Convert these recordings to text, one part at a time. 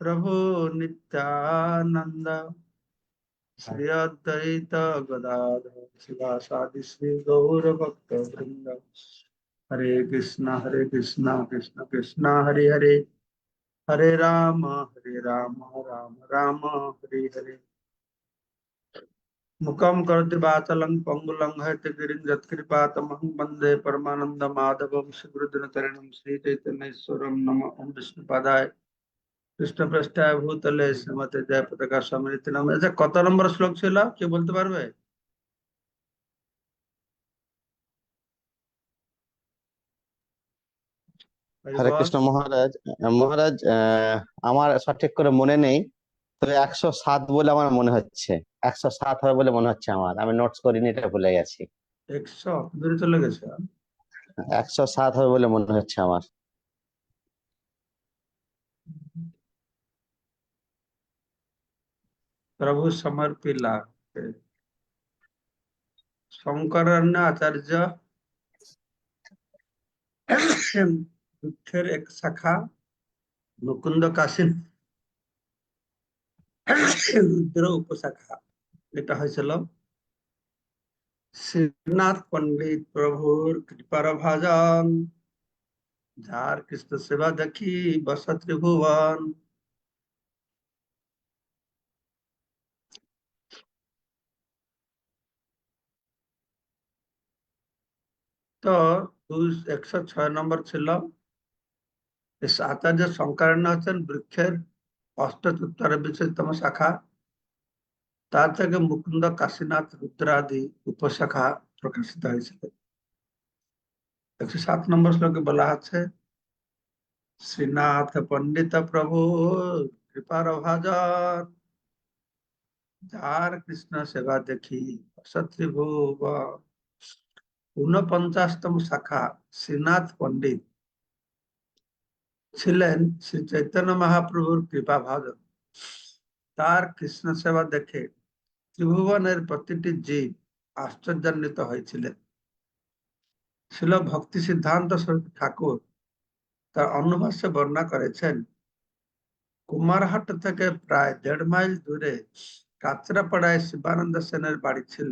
प्रभु नित्यानंद श्री अद्वैत गदाधर शिवासादि श्री गौर भक्त वृंद। हरे कृष्णा हरे कृष्णा कृष्ण कृष्णा हरे हरे। हरे राम हरे राम राम राम हरे हरे। मुखम करोति वाचलं पंगुलं हयति गिरिं यत्कृपातमहं वंदे परमानन्दमाधवं श्रीगुरुदिनतरणं श्रीचैतन्येश्वरं नम। ओं विष्णुपादाय কৃষ্ণ পৃষ্ঠায় ভূতলে শ্রীমতী জয় পতাকা সমৃদ্ধি নাম আচ্ছা কত নম্বর শ্লোক ছিল? কে বলতে পারবে? হরে কৃষ্ণ মহারাজ মহারাজ আমার সঠিক করে মনে নেই তবে একশো সাত বলে আমার মনে হচ্ছে। একশো সাত হবে বলে মনে হচ্ছে আমার। আমি নোটস করিনি এটা ভুলে গেছি। একশো? দূরে চলে গেছে। একশো সাত হবে বলে মনে হচ্ছে আমার। প্রভু সমর্পিলা শঙ্করান্য আচার্য দুঃখের এক শাখা মুকুন্দ কাশিন রুদ্র উপশাখা এটা হয়েছিল শ্রীনাথ পণ্ডিত প্রভুর কৃপার ভাজন যার কৃষ্ণ সেবা দেখি বস তো দুই একশো ছয় নম্বর ছিল। আচার্য শঙ্করান্য হচ্ছেন বৃক্ষের অষ্টচুত্তর বিশতম শাখা। তার থেকে মুকুন্দ কাশীনাথ রুদ্রাদি উপশাখা প্রকাশিত হয়েছিল। একশো সাত নম্বর শ্লোকে বলা আছে, শ্রীনাথ পণ্ডিত প্রভু, কৃপার ভাজন, যার কৃষ্ণ সেবা দেখি সত্রিভুব ঊনপঞ্চাশতম শাখা শ্রীনাথ পণ্ডিত ছিলেন শ্রী চৈতন্য মহাপ্রভুর কৃপা ভাজন তার কৃষ্ণ সেবা দেখে ত্রিভুবনের প্রতিটি জীব আশ্চর্যান্বিত হয়েছিলেন। ছিল ভক্তি সিদ্ধান্ত স্বরূপ ঠাকুর তার অনুভাষ্যে বর্ণনা করেছেন, কুমারহাট থেকে প্রায় দেড় মাইল দূরে কাঁচরাপাড়ায় শিবানন্দ সেনের বাড়ি ছিল।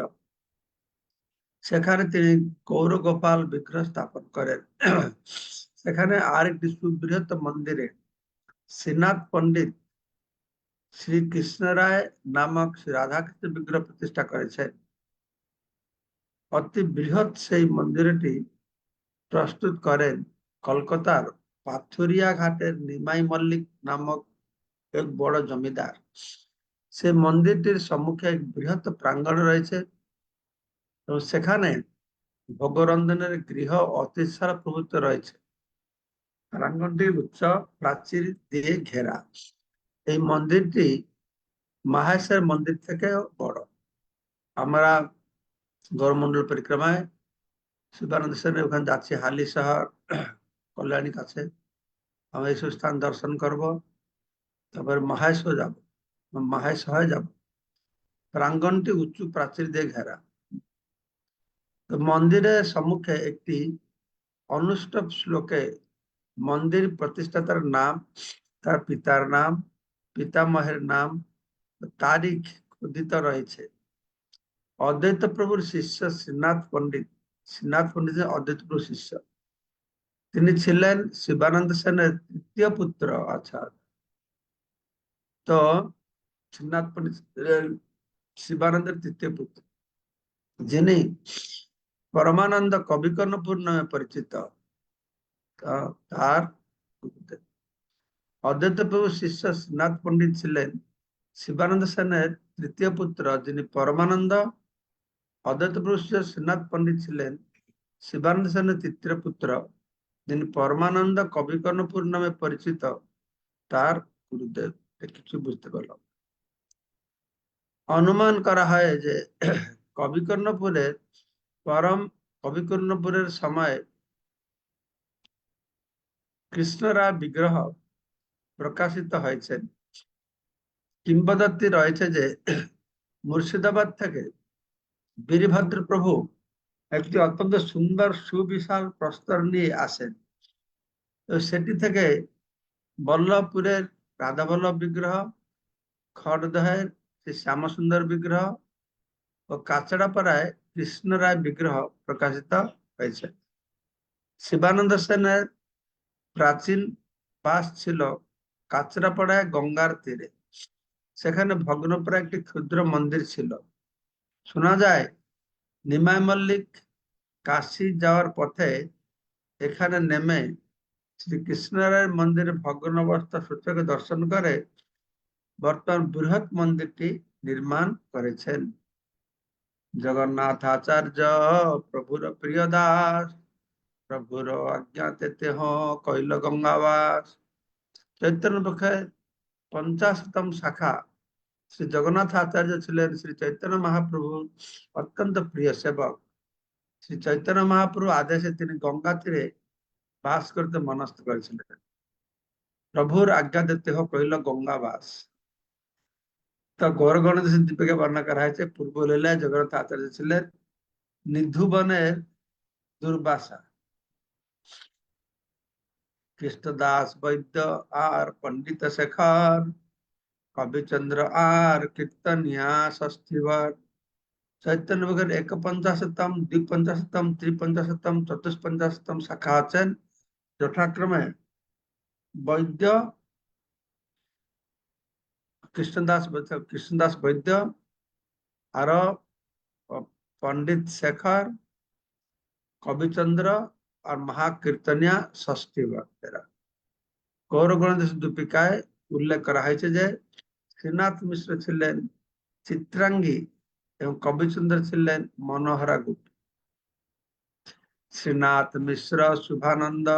সেখানে তিনি গৌরগোপাল বিগ্রহ স্থাপন করেন। সেখানে আরেকটি সুবৃহৎ মন্দিরে শ্রীনাথ পণ্ডিত শ্রী কৃষ্ণ রায় নামক শ্রী রাধাকৃষ্ণ বিগ্রহ প্রতিষ্ঠা করেছেন। অতি বৃহৎ সেই মন্দিরটি প্রস্তুত করেন কলকাতার পাথুরিয়া ঘাটের নিমাই মল্লিক নামক এক বড় জমিদার। সে মন্দিরটির সম্মুখে এক বৃহৎ প্রাঙ্গণ রয়েছে। এবং সেখানে ভোগরন্ধনের গৃহ অতিসার প্রভৃত রয়েছে। প্রাঙ্গণটি উচ্চ প্রাচীর দিয়ে ঘেরা। এই মন্দিরটি মাহেশের মন্দির থেকেও বড়। আমরা গৌরমন্ডল পরিক্রমায় শিবানন্দ সেনের ওখানে যাচ্ছি, হালি শহর, কল্যাণী কাছে। আমরা এইসব স্থান দর্শন করব, তারপর মাহেশও যাব, মাহেশ হয়ে যাব। প্রাঙ্গণটি উঁচু প্রাচীর দিয়ে ঘেরা। মন্দিরের সম্মুখে একটি অনুষ্ঠব শ্লোকে মন্দির প্রতিষ্ঠাতার নাম, তার পিতার নাম, পিতামহের নাম, তারিখ খোদিত রয়েছে। অদ্বৈত প্রভুর শিষ্য শ্রীনাথ পণ্ডিত। শ্রীনাথ পণ্ডিত অদ্বৈত প্রভুর শিষ্য। তিনি ছিলেন শিবানন্দ সেনের তৃতীয় পুত্র আচ্ছা তো শ্রীনাথ পণ্ডিত শিবানন্দের তৃতীয় পুত্র। যিনি পরমানন্দ কবিকর্ণপুর নামে পরিচিত তার অদ্বৈত প্রভু শিষ্য শ্রীনাথ পণ্ডিত ছিলেন শিবানন্দ সেনের তৃতীয় পুত্র যিনি পরমানন্দ অদ্বৈত প্রভু শিষ্য শ্রীনাথ পণ্ডিত ছিলেন শিবানন্দ সেনের তৃতীয় পুত্র যিনি পরমানন্দ কবিকর্ণপুর নামে পরিচিত তার গুরুদেব কিছু বুঝতে পারলাম অনুমান করা হয় যে কবিকর্ণপুরের পরম কবিকর্ণপুরের সময় কৃষ্ণরা বিগ্রহ প্রকাশিত হয়েছেন। কিংবদন্তি রয়েছে যে মুর্শিদাবাদ থেকে বীরভদ্র প্রভু একটি অত্যন্ত সুন্দর সুবিশাল প্রস্তর নিয়ে আসেন। তো সেটি থেকে বল্লভপুরের রাধাবল্লভ বিগ্রহ, খড়দহের শ্যামসুন্দর বিগ্রহ ও কাছড়াপাড়ায় কৃষ্ণ রায় বিগ্রহ প্রকাশিত হয়েছে। শিবানন্দ সেনের প্রাচীন বাস ছিল কাছড়াপাড়ায় গঙ্গার তীরে। সেখানে ভগ্নপ্রায় একটি ক্ষুদ্র মন্দির ছিল। শোনা যায়, নিমাই মল্লিক কাশি যাওয়ার পথে এখানে নেমে শ্রী কৃষ্ণরায়ের মন্দিরে ভগ্ন সূচকে দর্শন করে বর্তমান বৃহৎ মন্দিরটি নির্মাণ করেছেন। জগন্নাথ আচার্য, প্রভুর প্রিয় দাস প্রভুর আজ্ঞাতে তেহ কৈল গঙ্গাবাস। চৈতন্য পক্ষে পঞ্চাশতম শাখা শ্রী জগন্নাথ আচার্য ছিলেন শ্রী চৈতন্য মহাপ্রভু, অত্যন্ত প্রিয় সেবক। শ্রী চৈতন্য মহাপ্রভু আদেশে তিনি গঙ্গা তীরে বাস করতে মনস্থ করেছিলেন। প্রভুর আজ্ঞা দিতে হোক কহিল গঙ্গা বাস তো গৌর গণেশ দীপিকা বর্ণনা করা হয়েছে, পূর্ব লীলায় জগন্নাথ আচার্য ছিলেন নিধুবনের দুর্বাসা। কৃষ্ণদাস বৈদ্য আর পণ্ডিত শেখর, কবিচন্দ্র আর কীর্তনিয়া ষষ্ঠীবার চৈতন্য ভোগের একপঞ্চাশতম, দ্বিপঞ্চাশতম, ত্রিপঞ্চাশতম, চতুষ্পঞ্চাশতম শাখা আছেন যথাক্রমে বৈদ্য কৃষ্ণদাস কৃষ্ণদাস বৈদ্য, আরও পণ্ডিত শেখর, কবিচন্দ্র আর মহাকীর্তনিয়া ষষ্ঠী ভক্তেরা। গৌরগণদেশ দীপিকায় উল্লেখ করা হয়েছে যে, শ্রীনাথ মিশ্র ছিলেন চিত্রাঙ্গী এবং কবিচন্দ্র ছিলেন মনোহরা গোপী শ্রীনাথ মিশ্র, শুভানন্দ,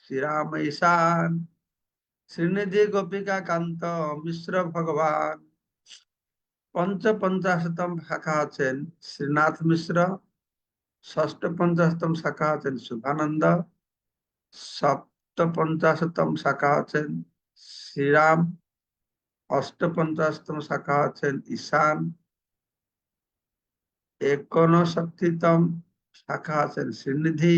শ্রীরাম ঈশান শ্রীনিধি গোপিকা কান্ত, মিশ্র ভগবান। পঞ্চ পঞ্চাশতম শাখা আছেন শ্রীনাথ মিশ্র। ষষ্ঠ পঞ্চাশতম শাখা আছেন শুভানন্দ। সপ্ত পঞ্চাশতম শাখা আছেন শ্রীরাম। অষ্ট পঞ্চাশতম শাখা আছেন ঈশান। একনষষ্টিতম শাখা আছেন শ্রীনিধি।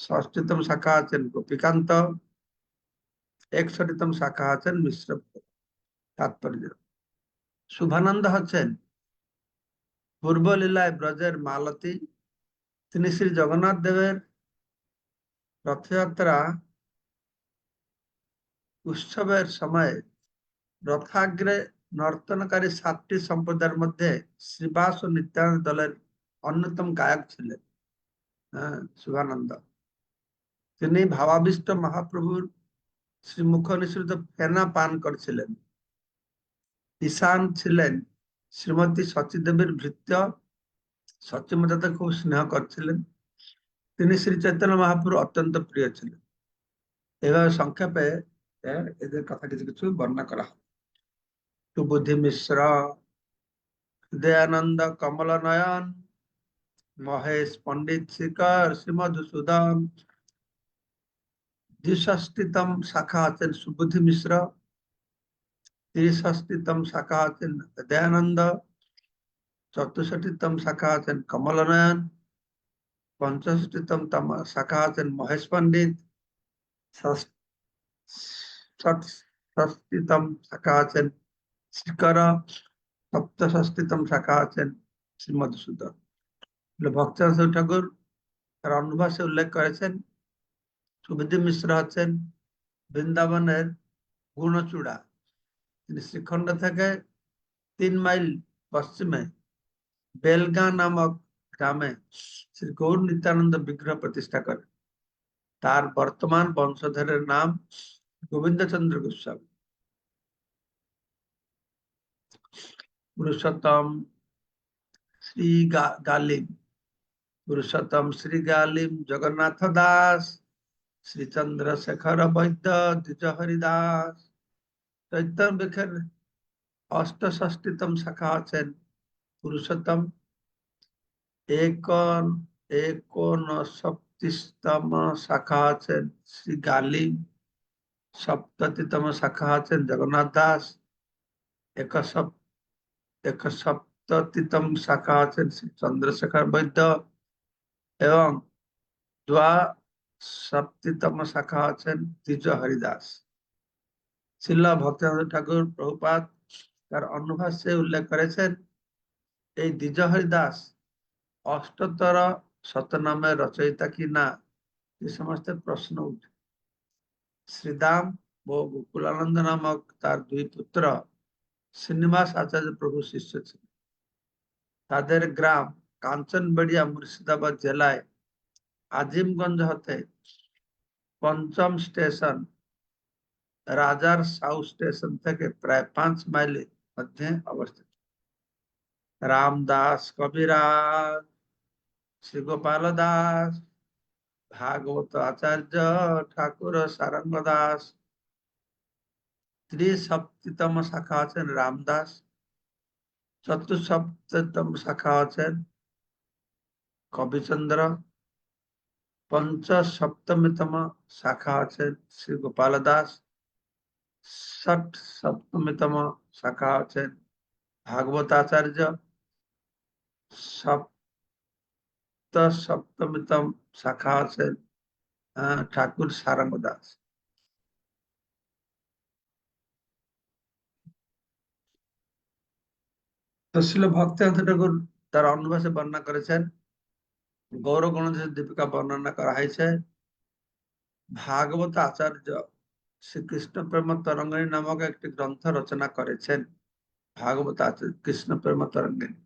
ষষ্ঠীতম শাখা আছেন গোপীকান্ত। একষট্টিতম শাখা আছেন মিশ্র তাৎপর্য। শুভানন্দ হচ্ছেন পূর্ব লীলায় ব্রজের মালতী। তিনি শ্রী জগন্নাথ দেবের রথযাত্রা উৎসবের সময় রথাগ্রে নর্তনকারী সাতটি সম্প্রদায়ের মধ্যে শ্রীবাস ও নিত্যানন্দ দলের অন্যতম গায়ক ছিলেন হ্যাঁ শুভানন্দ। তিনি ভাবাবিষ্ট মহাপ্রভুর শ্রীমুখ নিঃসৃত ফেনা পান করছিলেন। ঈশান ছিলেন শ্রীমতী সচিদেবীর ভৃত্য। সচিমতাতে খুব স্নেহ করছিলেন। তিনি শ্রী চৈতন্য মহাপ্রভু অত্যন্ত প্রিয় ছিলেন। এভাবে সংক্ষেপে এদের কথা কিছু কিছু বর্ণনা করা হয়। সুবুদ্ধি মিশ্র দয়ানন্দ কমল নয়ন মহেশ পণ্ডিত শিখর, শ্রীমধুসূদন দ্বিষষ্টিতম শাখা আছেন সুবুদ্ধি মিশ্র ত্রিষষ্টিতম শাখা আছেন দয়ানন্দ চতুষট্টিতম শাখা আছেন কমল নয়ন পঞ্চষষ্টিতম তম শাখা আছেন মহেশ পণ্ডিত ষষ্টিতম শাখা আছেন শিকর সপ্তষষ্টিতম শাখা আছেন শ্রী মধুসূদন ভক্তরাজ ঠাকুর তার অনুভাষে উল্লেখ করেছেন সুবিধি মিশ্র হচ্ছেন বৃন্দাবনের গুণচূড়া। তিনি শ্রীখণ্ড থেকে তিন মাইল পশ্চিমে বেলগা নামক গ্রামে শ্রী গৌর নিত্যানন্দ বিগ্রহ প্রতিষ্ঠা করেন। তার বর্তমান বংশধরের নাম গোবিন্দচন্দ্র গোস্বামী। পুরুষোত্তম শ্রী গালিম। পুরুষোত্তম শ্রী গালিম জগন্নাথ দাস। শ্রী চন্দ্রশেখর বৈদ্য হরিদাস চৈতন্য বিখের অষ্টষষ্টিতম শাখা আছেন পুরুষোত্তম একন শাখা আছেন শ্রী গালিম সপ্ততিতম শাখা আছেন জগন্নাথ দাস এক সপ্ততিতম শাখা আছেন শ্রী চন্দ্রশেখর বৈদ্য এবং দ্বা সপ্ততম শাখা আছেন দ্বিজ হরিদাস। শিল্লা ভক্তানন্দ ঠাকুর প্রভুপাত তার অনুভাষ্যে উল্লেখ করেছেন, এই দ্বিজহরি দাস অষ্টতর শতনামের রচয়িতা কি না এ সমস্ত প্রশ্ন উঠে। শ্রীদাম ও গোকুলানন্দ নামক তার দুই পুত্র শ্রীনিবাস আচার্য প্রভু শিষ্য ছিলেন। তাদের গ্রাম কাঞ্চনবাড়িয়া মুর্শিদাবাদ জেলায় আজিমগঞ্জ হতে পঞ্চম স্টেশন, রাজার সাউ স্টেশন থেকে প্রায় পাঁচ মাইল মধ্যে অবস্থিত। রামদাস, কবিরাজ শ্রী গোপাল দাস, ভাগবত আচার্য, ঠাকুর সারঙ্গ দাস ত্রিসপ্তম শাখা আছেন রামদাস চতুঃসপ্তম শাখা আছেন কবিচন্দ্র পঞ্চ সপ্তমীতম শাখা আছেন শ্রী গোপাল দাস ষট সপ্তমীতম শাখা আছেন ভাগবতাচার্য সপ্ত সপ্তমীতম শাখা আহ, ঠাকুর সারঙ্গ দাস তসিল ভক্তান্ত ঠাকুর তার অনুবাসে বর্ণনা করেছেন গৌর গণেশের দীপিকা বর্ণনা করা হয়েছে। ভাগবত আচার্য শ্রীকৃষ্ণ প্রেম তরঙ্গিনী নামক একটি গ্রন্থ রচনা করেছেন। ভাগবত আচার্য কৃষ্ণ প্রেম তরঙ্গিনী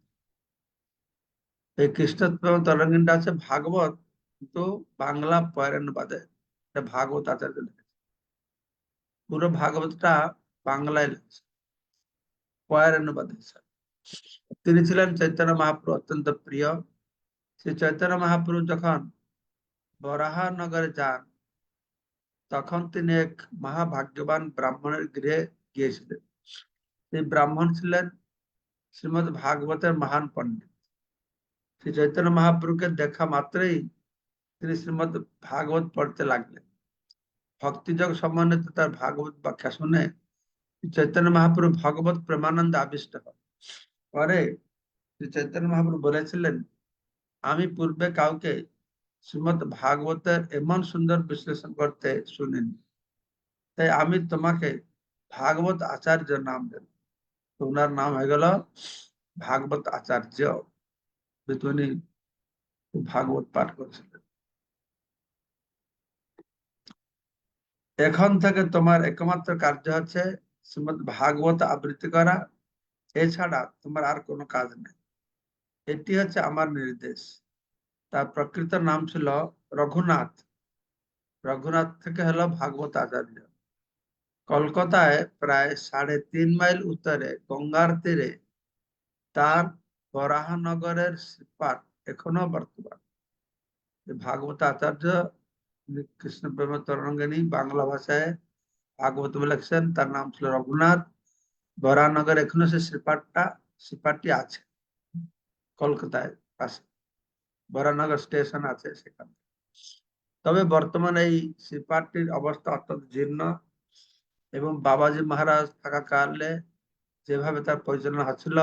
এই কৃষ্ণ প্রেম তরঙ্গিনীটা আছে ভাগবত কিন্তু বাংলা পয়রানুবাদে এটা ভাগবত আচার্য লিখেছে। পুরো ভাগবতটা বাংলায় লিখেছে। পয়রানুবাদ হিসাবে তিনি ছিলেন চৈতন্য মহাপ্রভু অত্যন্ত প্রিয়। শ্রী চৈতন্য মহাপ্রভু যখন বরাহনগরে যান, তখন তিনি এক মহাভাগ্যবান ব্রাহ্মণের গৃহে গিয়েছিলেন। সেই ব্রাহ্মণ ছিলেন, শ্রীমদ ভাগবতের মহান পণ্ডিত। শ্রী চৈতন্য মহাপ্রভুকে দেখা মাত্রই তিনি শ্রীমদ ভাগবত পড়তে লাগলেন। ভক্তিযোগ সম্বন্ধিত তার ভাগবত ব্যাখ্যা শুনে চৈতন্য মহাপ্রভু ভগবত প্রেমানন্দ আবিষ্ট হন। পরে শ্রী চৈতন্য মহাপ্রভু বলেছিলেন আমি পূর্বে কাউকে শ্রীমদ ভাগবতের এমন সুন্দর বিশ্লেষণ করতে শুনিনি। তাই আমি তোমাকে ভাগবত আচার্য নাম দেব। তো ওনার নাম হয়ে গেল ভাগবত আচার্য। ভাগবত পাঠ করেছিলেন। এখন থেকে তোমার একমাত্র কার্য হচ্ছে শ্রীমদ ভাগবত আবৃত্তি করা। এছাড়া তোমার আর কোনো কাজ নেই। এটি হচ্ছে আমার নির্দেশ। তার প্রকৃত নাম ছিল রঘুনাথ। রঘুনাথ থেকে হলো ভাগবত আচার্য। কলকাতায় প্রায় সাড়ে তিন মাইল উত্তরে গঙ্গার তীরে তার বরাহনগরের শ্রীপাঠ এখনও বর্তমান। ভাগবত আচার্য কৃষ্ণ প্রেম তরঙ্গিনী বাংলা ভাষায় ভাগবত লিখছেন, তার নাম ছিল রঘুনাথ। বরাহনগর এখনও সে শ্রীপাঠটা শ্রীপাঠটি আছে। কলকাতায় পাশে বরানগর স্টেশন আছে সেখানে। তবে বর্তমানে এই শ্রীপাঠটির অবস্থা অত্যন্ত জীর্ণ এবং বাবাজি মহারাজ থাকা থাকাকালে যেভাবে তার পরিচালনা হচ্ছিল,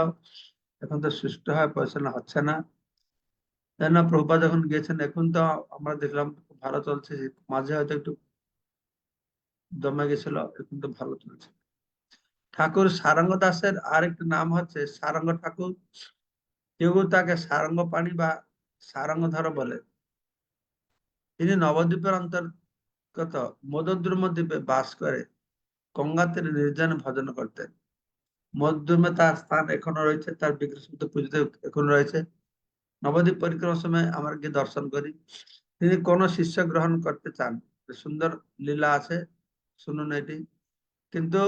এখন তো সুষ্ঠুভাবে পরিচালনা হচ্ছে না। তাই না প্রভুপা যখন গিয়েছেন, এখন তো আমরা দেখলাম ভালো চলছে মাঝে হয়তো একটু দমে গেছিল, এখন তো ভালো চলছে। ঠাকুর সারঙ্গ দাসের আরেকটি নাম হচ্ছে সারঙ্গ ঠাকুর। কেউ তাকে সারঙ্গ পাণি বা সারঙ্গধর বলে। তিনি নবদ্বীপের অন্তর্গত মদদ্রুম দ্বীপে বাস করে, গঙ্গাতে নির্জনে ভজন করতেন। মধ্যমে তার স্থান এখনও রয়েছে, তার বিগ্রহ পুজোতে এখনও রয়েছে। নবদ্বীপ পরিক্রমার সময় আমরা গিয়ে দর্শন করি। তিনি কোন শিষ্য গ্রহণ করতে চান সুন্দর লীলা আছে, শুনুন এটি। কিন্তু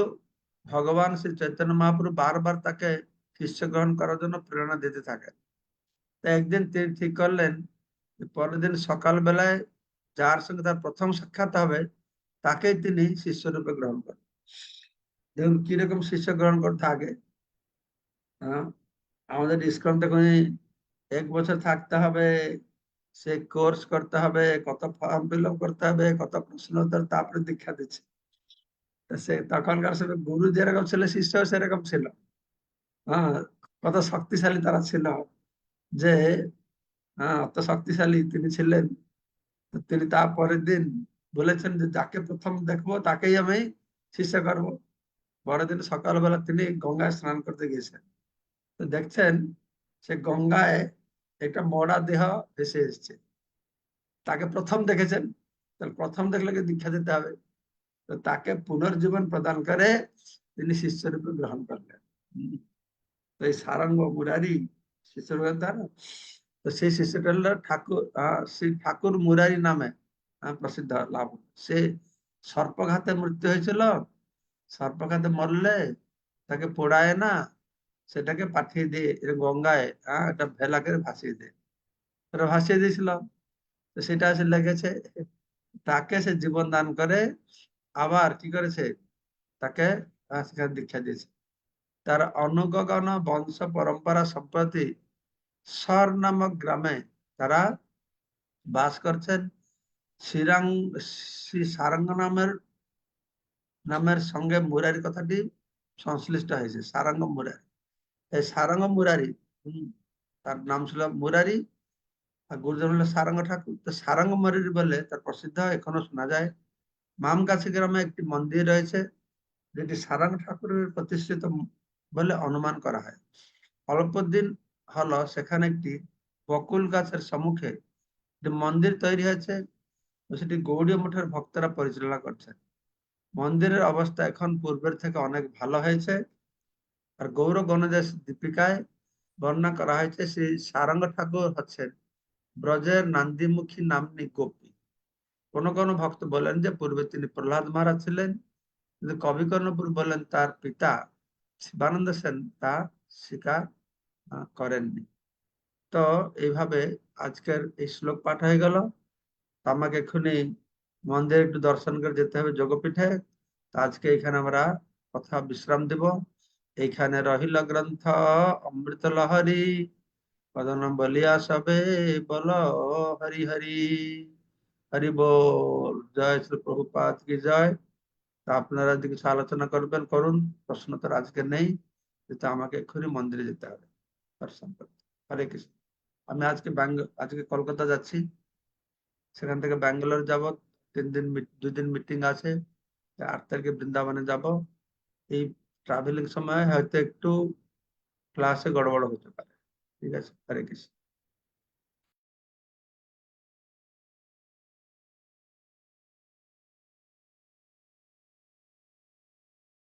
ভগবান শ্রী চৈতন্য মহাপ্রভু বারবার তাকে শিষ্য গ্রহণ করার জন্য প্রেরণা দিতে থাকেন তাই একদিন তিনি ঠিক করলেন পরের দিন সকাল বেলায় যার সঙ্গে তার প্রথম সাক্ষাৎ হবে, তাকেই তিনি শিষ্য রূপে গ্রহণ করেন। দেখুন, কীরকম শিষ্য গ্রহণ করতে আগে আমাদের ইস্কন তখন এক বছর থাকতে হবে, সে কোর্স করতে হবে, কত ফর্ম ফিল করতে হবে, কত প্রশ্ন উত্তর, তারপরে দীক্ষা দিচ্ছে। সে তখনকার গুরু যেরকম ছিল শিষ্য সেরকম ছিল। কত শক্তিশালী তারা ছিল। যে হ্যাঁ অত শক্তিশালী তিনি ছিলেন। তিনি তার পরের দিন বলেছেন যে, যাকে প্রথম দেখব, তাকেই আমি শিষ্য করব। বড়দিন সকালবেলা তিনি গঙ্গায় স্নান করতে গিয়েছেন। তো দেখছেন, সে গঙ্গায় একটা মরা দেহ ভেসে এসছে। তাকে প্রথম দেখেছেন? তাহলে প্রথম দেখলে দীক্ষা দিতে হবে? তো তাকে পুনর্জীবন প্রদান করে তিনি শিষ্যরূপে গ্রহণ করলেন। এই সারঙ্গ মুরারি শিষ্যরূপে তার, তো সেই হলো ঠাকুর শ্রী ঠাকুর মুরারি নামে প্রসিদ্ধ লাভ। সে সর্পঘাতে মৃত্যু হয়েছিল, সর্পঘাতে মরলে তাকে পোড়ায় না, সেটাকে পাঠিয়ে দিয়ে গঙ্গায় আহ এটা ভেলা করে ভাসিয়ে দেয়। ওটা ভাসিয়ে দিয়েছিল, তো সেটা এসে লেগেছে, তাকে সে জীবন দান করে, আবার কি করেছে, তাকে সেখানে দীক্ষা দিয়েছে। তার অনুগগণ বংশ পরম্পরা সম্প্রতি সর নামক গ্রামে তারা বাস করছেন। শ্রীরাং শ্রী সারঙ্গ নামের নামের সঙ্গে মুরারি কথাটি সংশ্লিষ্ট হয়েছে, সারঙ্গ মুরারি। এই সারঙ্গ মুরারি তার নাম ছিল মুরারি আর গুরুজন হলো সারঙ্গ ঠাকুর। তো সারঙ্গ মুরারি বলে তার প্রসিদ্ধ, এখনও শোনা যায়। মামগাছি গ্রামে একটি মন্দির রয়েছে, যেটি সারঙ্গ ঠাকুরের প্রতিষ্ঠিত বলে অনুমান করা হয়। অল্প দিন হলো সেখানে একটি বকুল গাছের সম্মুখে মন্দির তৈরি হয়েছে, সেটি গৌড়ীয় মঠের ভক্তরা পরিচালনা করছেন। মন্দিরের অবস্থা এখন পূর্বের থেকে অনেক ভালো হয়েছে। আর গৌর গণদেশ দীপিকায় বর্ণনা করা হয়েছে, শ্রী সারঙ্গ ঠাকুর হচ্ছেন ব্রজের নান্দিমুখী নামনি গোপী। কোন কোন ভক্ত বলেন যে, পূর্বে তিনি প্রহ্লাদ মহারাজ ছিলেন, কিন্তু কবি কর্ণপুর বলেন তার পিতা শিবানন্দ সেন তা স্বীকার করেননি। তো এইভাবে আজকের এই শ্লোক পাঠ হয়ে গেল। আমাকে এক্ষুনি মন্দিরে একটু দর্শন করে যেতে হবে যোগপীঠে। আজকে এখানে আমরা কথা বিশ্রাম দেব। এইখানে রহিল গ্রন্থ অমৃত লহরী কদন বলিয়া সবে বল, হরি হরি। হরি বল, জয় শ্রী প্রভুপাত কি জয়। তা আপনারা যদি কিছু আলোচনা করবেন, করুন। প্রশ্ন তো আজকে নেই। কিন্তু আমাকে এক্ষুনি মন্দিরে যেতে হবে। দর্শন করতে। হরে কৃষ্ণ। আমি আজকে আজকে কলকাতা যাচ্ছি। সেখান থেকে ব্যাঙ্গালোর যাব। তিন দিন দুই দিন মিটিং আছে। আট তারিখে বৃন্দাবনে যাব। এই ট্রাভেলিং সময় হয়তো একটু ক্লাসে গড়বড় হতে পারে। ঠিক আছে? হরে কৃষ্ণ।